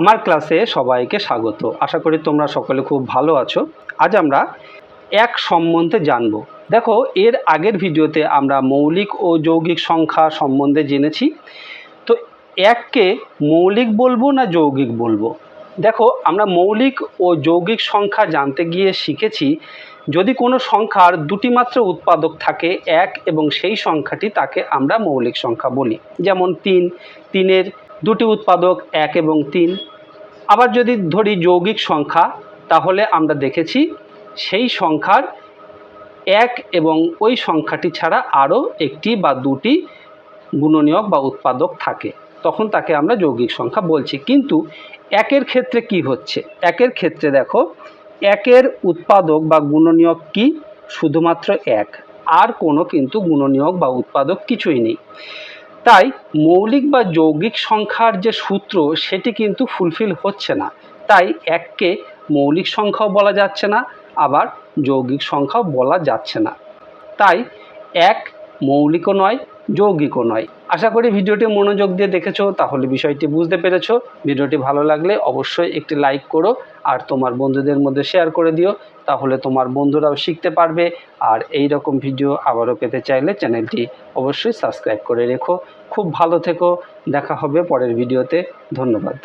আমার ক্লাসে সবাইকে স্বাগত। আশা করি তোমরা সকলে খুব ভালো আছো। আজ আমরা এক সম্বন্ধে জানব। দেখো, এর আগের ভিডিওতে আমরা মৌলিক ও যৌগিক সংখ্যা সম্বন্ধে জেনেছি। তো এককে মৌলিক বলব না যৌগিক বলব? দেখো, আমরা মৌলিক ও যৌগিক সংখ্যা জানতে গিয়ে শিখেছি, যদি কোনো সংখ্যার দুটি মাত্র উৎপাদক থাকে, এক এবং সেই সংখ্যাটি তাকে আমরা মৌলিক সংখ্যা বলি। যেমন তিন, তিনের দুটি উৎপাদক এক এবং তিন। আবার যদি ধরি যৌগিক সংখ্যা, তাহলে আমরা দেখেছি সেই সংখ্যার এক এবং ওই সংখ্যাটি ছাড়া আরও একটি বা দুটি গুণনীয়ক বা উৎপাদক থাকে। তখন তাকে আমরা যৌগিক সংখ্যা বলছি। কিন্তু একের ক্ষেত্রে কি হচ্ছে? একের ক্ষেত্রে দেখো, একের উৎপাদক বা গুণনীয়ক কি? শুধুমাত্র এক। আর কোনো কিন্তু গুণনীয়ক বা উৎপাদক কিছুই নেই। তাই মৌলিক বা যৌগিক সংখ্যার যে সূত্র, সেটি কিন্তু ফুলফিল হচ্ছে না। তাই এককে মৌলিক সংখ্যাও বলা যাচ্ছে না, আবার যৌগিক সংখ্যাও বলা যাচ্ছে না। তাই এক মৌলিকও নয়, যৌগিকও নয়। আশা করি ভিডিওটি মনোযোগ দিয়ে দেখেছ, তাহলে বিষয়টি বুঝতে পেরেছ। ভিডিওটি ভালো লাগলে অবশ্যই একটি লাইক করো, আর তোমার বন্ধুদের মধ্যে শেয়ার করে দিও। তাহলে তোমার বন্ধুরাও শিখতে পারবে। আর এই রকম ভিডিও আবারও পেতে চাইলে চ্যানেলটি অবশ্যই সাবস্ক্রাইব করে রেখো। খুব ভালো থেকো। দেখা হবে পরের ভিডিওতে ধন্যবাদ।